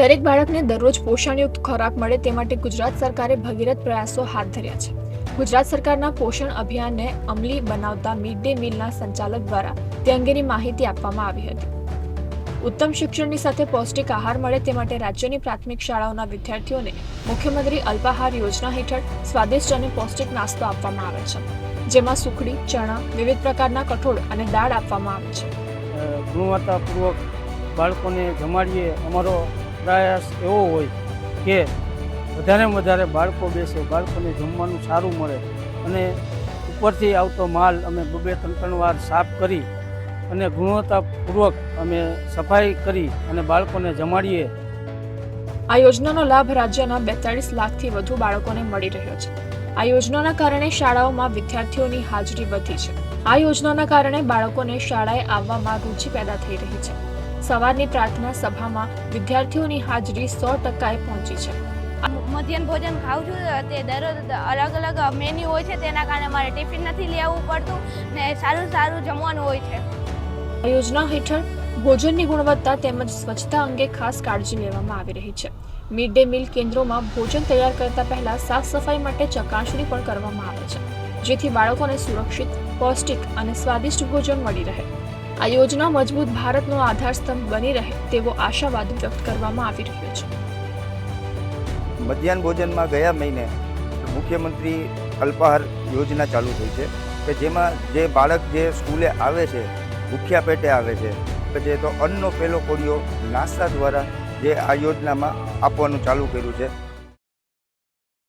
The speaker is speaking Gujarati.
દરેક બાળકને દરરોજ પોષણયુક્ત ખોરાક મળે તે માટે ગુજરાત સરકારે ભગીરથ પ્રયાસો હાથ ધર્યા છે. ગુજરાત સરકારના પોષણ અભિયાનને અમલી બનાવતા મિડ ડે મીલના સંચાલક દ્વારા તે અંગેની માહિતી આપવામાં આવી હતી. ઉત્તમ શિક્ષણની સાથે પૌષ્ટિક આહાર મળે તે માટે રાજ્યની પ્રાથમિક શાળાઓના વિદ્યાર્થીઓને મુખ્યમંત્રી અલ્પાહાર યોજના હેઠળ સ્વાદિષ્ટ અને પૌષ્ટિક નાસ્તો આપવામાં આવે છે. જેમાં સુખડી, ચણા, વિવિધ પ્રકારના કઠોળ અને દાળ આપવામાં આવે છે. ગુણવત્તાપૂર્વક બાળકોને જમાડીએ અમારો પ્રયાસ એવો હોય કે વધારે વધારે બાળકો બેસે, બાળકોને જમવાનું સારું મળે અને ઉપરથી આવતો માલ અમે બબે ત્રણ ત્રણ વાર સાફ કરી અને ગુણવત્તાપૂર્વક અમે સફાઈ કરી અને બાળકોને જમાડીએ. આ યોજનાનો લાભ રાજ્યના બેતાળીસ લાખથી વધુ બાળકોને મળી રહ્યો છે. આ યોજનાના કારણે શાળાઓમાં વિદ્યાર્થીઓની હાજરી વધી છે. આ યોજનાના કારણે બાળકોને શાળાએ આવવામાં રુચિ પેદા થઈ રહી છે. સવારની પ્રાર્થના સભામાં વિદ્યાર્થીઓની હાજરી સો ટકાએ પહોંચી છે. મધ્યાહન ભોજન ખાઉં છું તે દરરોજ અલગ અલગ મેન્યુ હોય છે તેના કારણે મારે ટિફિન નથી લેવું આવવું પડતું ને સારું સારું જમવાનું હોય છે. આ યોજના હેઠળ ભોજનની ગુણવત્તા તેમજ સ્વચ્છતા અંગે ખાસ કાળજી લેવામાં આવી રહી છે. મિડ ડે મીલ કેન્દ્રોમાં ભોજન તૈયાર કરતા પહેલા સાફ સફાઈ માટે ચકાસણી પણ કરવામાં આવે છે જેથી બાળકોને સુરક્ષિત પૌષ્ટિક અને સ્વાદિષ્ટ ભોજન મળી રહે. આ યોજના મજબૂત ભારતનો આધારસ્તંભ બની રહે તેવો આશાવાદ વ્યક્ત કરવામાં આવી રહ્યો છે. મધ્યાહન ભોજનમાં ગયા મહિને મુખ્યમંત્રી અલ્પાહાર યોજના ચાલુ થઈ છે કે જેમાં જે બાળક જે સ્કૂલે આવે છે, ભૂખ્યા પેટે આવે છે, કે જે તો અન્નનો પહેલો કોડિયો નાસ્તા દ્વારા જે આ યોજનામાં આપવાનું ચાલુ કર્યું છે.